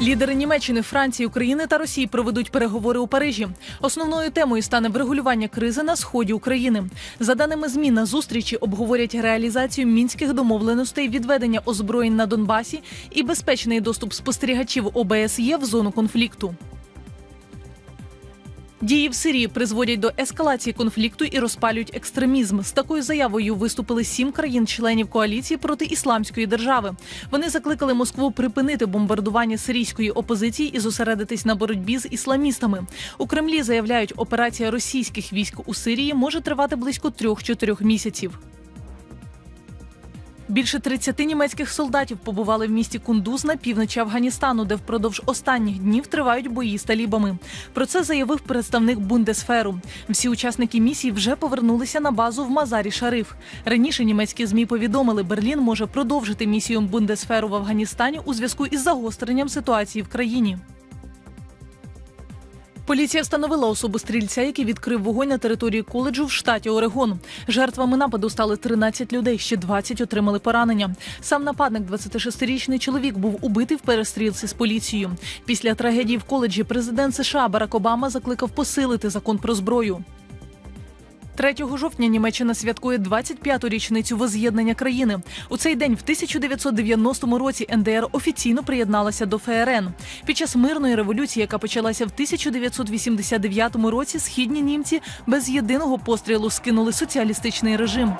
Лідери Німеччини, Франції, України та Росії проведуть переговори у Парижі. Основною темою стане врегулювання кризи на сході України. За даними ЗМІ, на зустрічі обговорять реалізацію мінських домовленостей, відведення озброєнь на Донбасі і безпечний доступ спостерігачів ОБСЄ в зону конфлікту. Дії в Сирії призводять до ескалації конфлікту і розпалюють екстремізм. З такою заявою виступили сім країн-членів коаліції проти ісламської держави. Вони закликали Москву припинити бомбардування сирійської опозиції і зосередитись на боротьбі з ісламістами. У Кремлі заявляють, операція російських військ у Сирії може тривати близько трьох-чотирьох місяців. Більше 30 німецьких солдатів побували в місті Кундуз на півночі Афганістану, де впродовж останніх днів тривають бої з талібами. Про це заявив представник Бундесферу. Всі учасники місії вже повернулися на базу в Мазарі Шариф. Раніше німецькі змі повідомили, Берлін може продовжити місію Бундесферу в Афганістані у зв'язку із загостренням ситуації в країні. Поліція встановила особу стрільця, який відкрив вогонь на території коледжу в штаті Орегон. Жертвами нападу стали 13 людей, ще 20 отримали поранення. Сам нападник, 26-річний чоловік, був убитий в перестрілці з поліцією. Після трагедії в коледжі президент США Барак Обама закликав посилити закон про зброю. 3 жовтня Німеччина святкує 25-ту річницю воз'єднання країни. У цей день, в 1990 році, НДР офіційно приєдналася до ФРН. Під час мирної революції, яка почалася в 1989 році, східні німці без єдиного пострілу скинули соціалістичний режим.